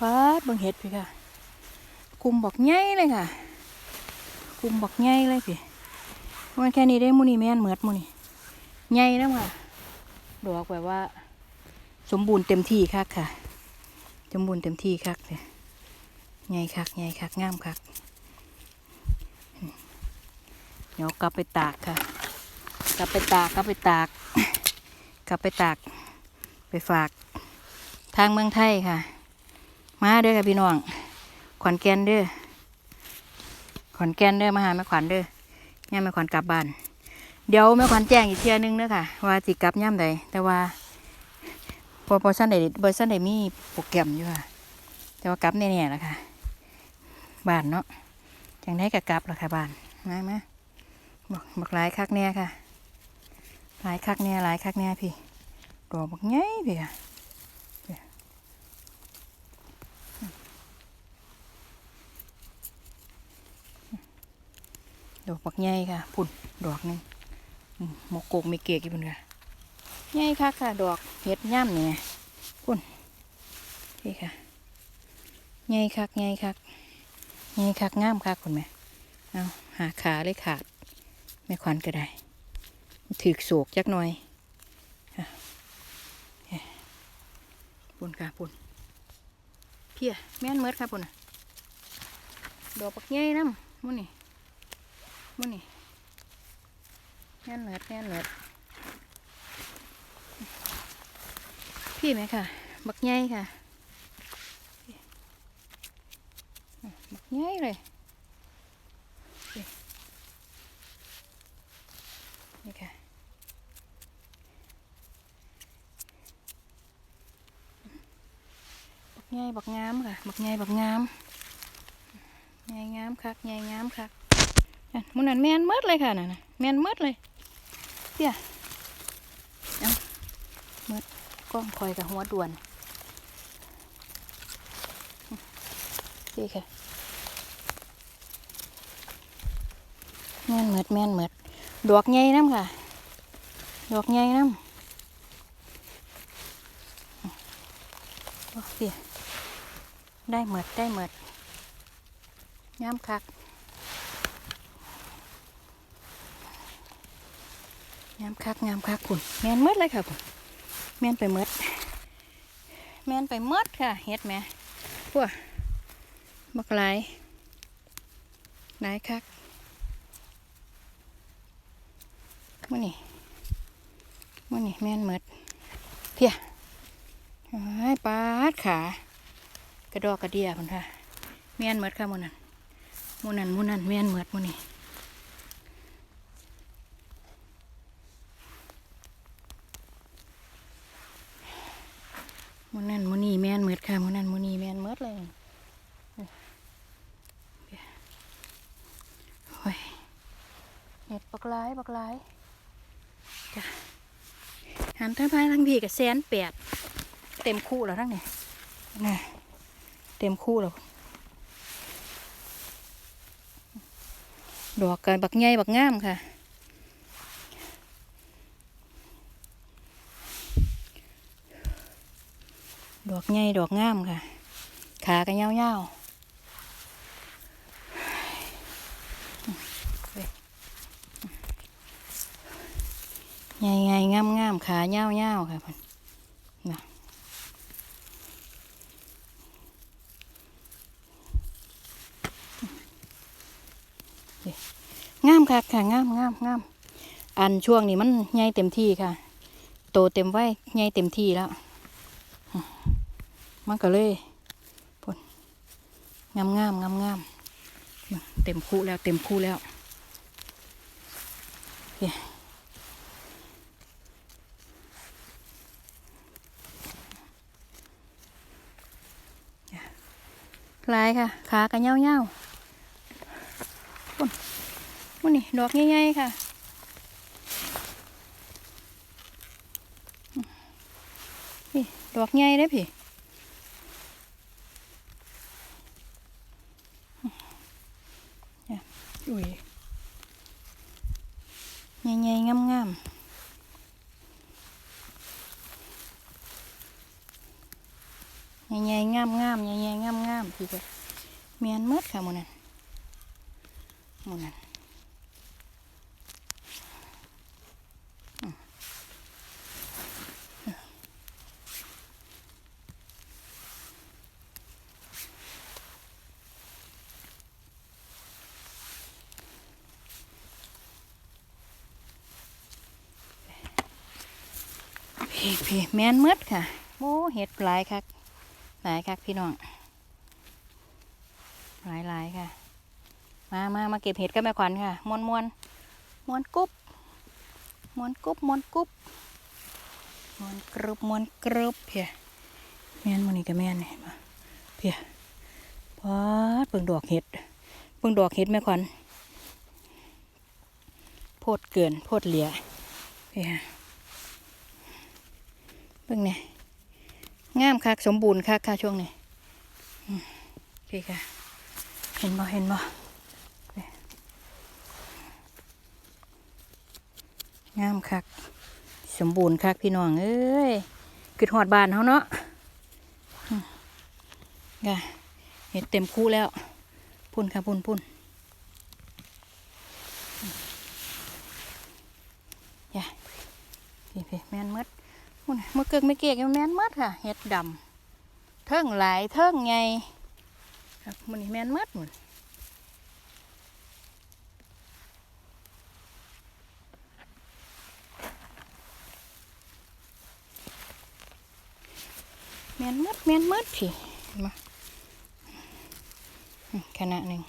ปาดบิ่งเห็ดพี่ค่ะ คุมบอกใหญ่เลยค่ะ คุมบอกใหญ่เลยพี่มันแค่นี้ได้มูนี่แม่นเหมือดมูนี่ใหญ่แล้วค่ะดอกแบบว่า สมบูรณ์เต็มที่คักค่ะ สมบูรณ์เต็มที่คักเลยใหญ่คักใหญ่คักงามคักเดี๋ยวกลับไปตากค่ะ กลับไปตากกลับไปตาก กลับไปตาก ไปฝากทางเมืองไทยค่ะ มาเด้อค่ะพี่น้อง ขอนแก่นเด้อ ขอนแก่นเด้อมาหาแม่ขวัญเด้อย่าแม่ขวัญกลับบ้าน เดี๋ยวแม่ขวัญแจ้งอีกเที่ยนึงเด้อค่ะ ว่าสิกลับย่ามใดแต่ว่าพอพอสั้นใดบอสั้นใดมีโปรแกรมอยู่ค่ะ แต่ว่ากลับแน่ๆแล้วค่ะ บ้านเนาะจังได้กับกลับแล้วค่ะบ้านมาไหมบอกบอกหลายคักแน่ค่ะ หลายคักแน่หลายคักแน่พี่ดอกบักใหญ่พี่ค่ะ ดอกบักใหญ่ค่ะพุ่นดอกนึงมหมกโกกไม่เกกอีกพุ่นค่ะใหญ่คักค่ะ ดอกเห็ดย่ำเนี่ยพุ่นนี่ค่ะใหญ่คักใหญ่คักใหญ่คักงามคักคุณแม่เอาหาขาเลยขาดแม่ขวัญก็ได้ถือโศกจักหน่อยค่ะเนี่ยพุ่นค่ะพุ่นเพียแม่นเมิดค่ะพุ่นดอกบักใหญ่น้ำมุ่นนี่ มุนี่แน่นเหนือแน่นเหนือพี่ไหมค่ะ บักใหญ่ค่ะ บักใหญ่เลย นี่ค่ะบักใหญ่บักงามค่ะ บักใหญ่บักงามใหญ่งามคักใหญ่งามคัก มันนั่นแมนหมดเลยค่ะนั่นแมนหมดเลยเพี่ยเอาหมดกล้องคอยกับหัวด่วนนี่ค่ะแมนหมดแมนหมดดอกใหญ่น้ำค่ะ ดอกใหญ่น้ำเพี่ยได้หมดได้หมดย้ำคัก งามคักงามคักคุณแมนหมดเลยค่ะคุณแมนไปหมดแมนไปหมดค่ะเฮ็ดแม่พวกบักหลายหลายคักมื่อนี่มื่อนี่แมนหมดเพียไอ้ปาดขากระดอกกระเดียพุ่นค่ะแมนหมดค่ะหมูนันหมูนันหมูนันแมนหมดหมูนี่ มันนั่นมันนี่แม่นเมืดค่ะมันนั่นมันนี่แม่นเมือดเลยโอ้ยเห็ดปักหลายปักหลายจ้ะหันทั้งพายทั้งพี่กับแสนแปดเต็มคู่แล้วทั้งนี่น่ะเต็มคู่แล้วดอกกันบักใหญ่บักงามค่ะ ดอกใหญ่ดอกงามค่ะ ขากันยาวๆใหญ่ใหญ่งามงามๆขาเยาวๆค่ะพ่นนะนี่งามค่ะค่ะงามงามงามอันช่วงนี้มันใหญ่เต็มที่ค่ะ โตเต็มไว้ใหญ่เต็มที่แล้ว มันก็เลยพนงามงามงามงามเต็มคู่แล้วเต็มคู่แล้วเย้ลายค่ะ ขากันเงาเงาๆปุ่นปุ่นนี่ ดอกง่ายๆค่ะพี่ดอกใหญ่เด้พี่ อุ้ยใหญ่ๆงามๆ ใหญ่ๆงามงามๆใหญ่ๆงามงามๆพี่ก็เมียนหมืดค่ะมูนันมูนันอืมพี่พี่แมนหมืดค่ะโอ้เห็ดหลายคัก หลายคักพี่น้อง หลายหลายค่ะ มามามาเก็บเห็ดกับแม่ขวัญค่ะมวนมวนมวนกุ๊บมวนกุ๊บมวนกุ๊บมวนกรุบมวนกรุบเพียแม่นมันนี่กับแม่นนี่มาเพียพอดเบิ่งดอกเห็ดเบิ่งดอกเห็ดแม่ขวัญโพดเกินโพดเหลียเพียเบิ่งเนี่ย งามคักสมบูรณ์คักค่ะช่วงนี้อืมพี่ค่ะ เห็นบ่เห็นบ่งามคัก สมบูรณ์คักพี่น้องเอ้ยคือหอดบานเขาเนาะอืมกะเห็ดเต็มคู่แล้ว พุ่นค่ะพุ่นพุ่นอย่าพี่พี่แม่นหมด เมื่อเกิกไม่เกียกแม่นหมดค่ะ เห็ดดำเทิงหลายเทิงไงครับมันนี่แมนหมดหมดแม่นมัดแม่นมัดพี่มาขนาดหนึ่ง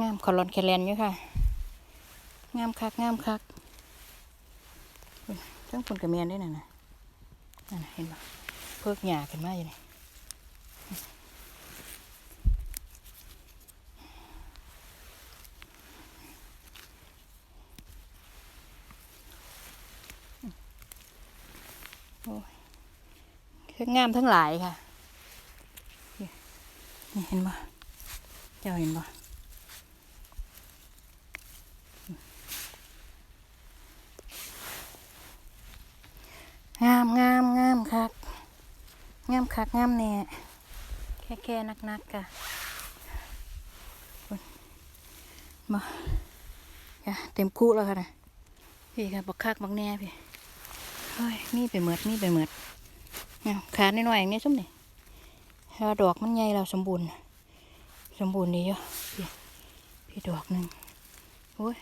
งามขอรอนแคลนอยู่ค่ะ งามคักงามคักทั้งคนกับเมียนด้วยน่ะนะนั่นเห็นปะเพิกหยากันมาอยู่นี่คืองามทั้งหลายค่ะนี่นี่เห็นปะเจ้าเห็นปะงามงามงามคัก งามคักงามแน่แค่แค่นักนักะมาค่ะเต็มคู่แล้วค่ะนะพี่ค่ะบักคักบักแน่พี่เฮ้ยนี่ไปเหมือดนี่ไปเหมือดเนี่ขาหน่อยๆอย่างนี้ส้มนี่ถ้าดอกมันใหญ่เราสมบูรณ์ สมบูรณ์ดีเยอะพี่พี่ดอกหนึ่งโอ้ย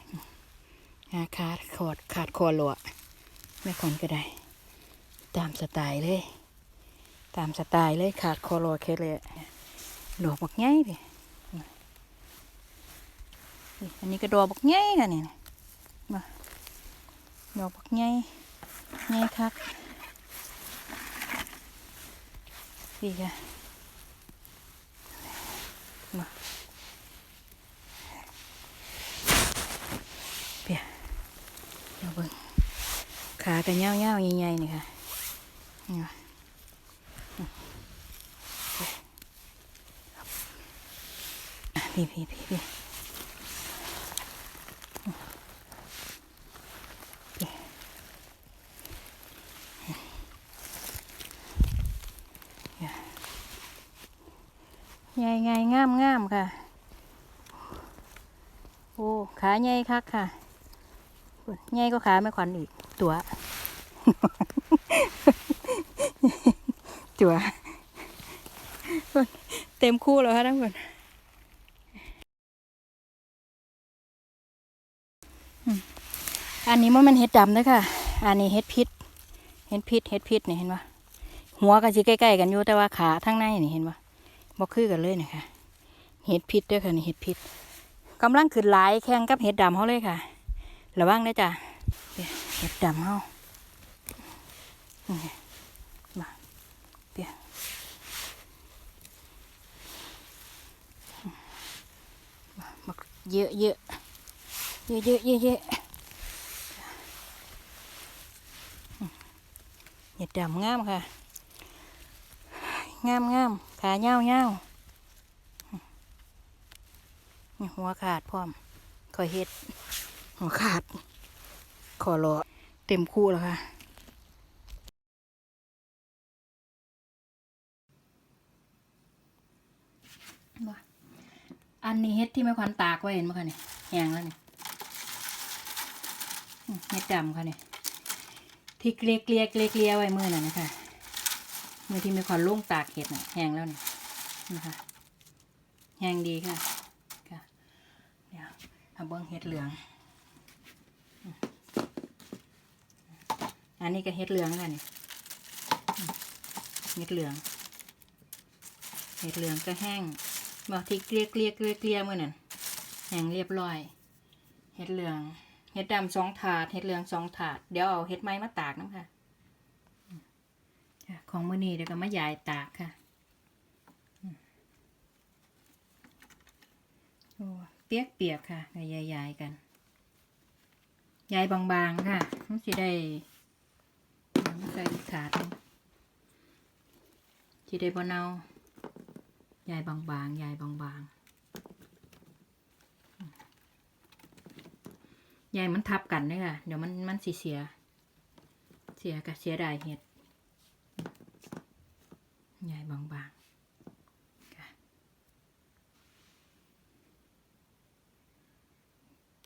งาขาดขอดขาดคอหลวไม่ขอนก็ได้ ตามสไตล์เลย ตามสไตล์เลยขาดคอหลวเคเลยดอกบักใหญ่พี่นี่อันนี้ก็ดอกบักใหญ่ค่ะนี่มาดอกบักใหญ่ใหญ่คักพี่ค่ะมาเปียเราเบิ่งขากันเงาเงาๆใหญ่ๆนี่ค่ะนี่ว่ะอืม พี่พี่พี่พี่ใหญ่ใหญ่งามงามค่ะ โอ้ ขาใหญ่คักค่ะใหญ่ก็ขาไม่ขวัญอีก ตัว ตัว เต็มคู่แล้วค่ะทั้งหมดอืม อันนี้มันมันเห็ดดำนะค่ะ อันนี้เห็ดพิษ เห็ดพิษเห็ดพิษนี่เห็นปะหัวก็สิใกล้ๆกันอยู่แต่ว่าขาทั้งในนี่เห็นปะบ่คือกันเลยนะคะเห็ดพิษด้วยค่ะนี่เห็ดพิษกำลังขึ้นหลายแข่งกับเห็ดดำเขาเลยค่ะระวังนะจ๊ะเดี๋ยวเห็ดดำเขานี่มาเดี๋ยวมามาเยอะเยอะเยอะเยอะเยอะ ห็ดดำงามค่ะ งามงามขาเงาเงาหัวขาดพร้อมขอเห็ด หัวขาด ขอรอเต็มคู่แล้วค่ะอันนี้เห็ดที่แม่ควันตากไว้เห็นไหมคะเนี่ยแหงแล้วเนี่ยเห็ดดำค่ะเนี่ย ที่เกลียเกลียเกลียเกลียไว้มือน่ะนะคะมือที่ม่ควันลุ่งตากเห็ดน่ะแห้งแล้วเนี่ยนะคะแห้งดีค่ะค่ะเดี๋ยวเอาเบิ้งเห็ดเหลือง อันนี้ก็เห็ดเหลืองค่ะเนี่ยเห็ดเหลือง เห็ดเหลืองก็แห้งบอกที่เกลียเกลียเกลียเกลียเมื่อนั้นแห้งเรียบร้อย เห็ดเหลือง เห็ดดำสองถาด เห็ดเหลืองสองถาด เดี๋ยวเอาเห็ดไม้มาตากน้ำค่ะของมือนี้เดี๋ยวก็มายายตากค่ะโอ้เปียกเปียกค่ะก็ยายๆกัน ยายบางๆค่ะมันสิได้ใส่ถาดสิได้บ่เนายายบางๆยายบางๆ ยายมันทับกันนี่ค่ะ เดี๋ยวมันมันสิเสีย เสียกับเสียดายเห็ด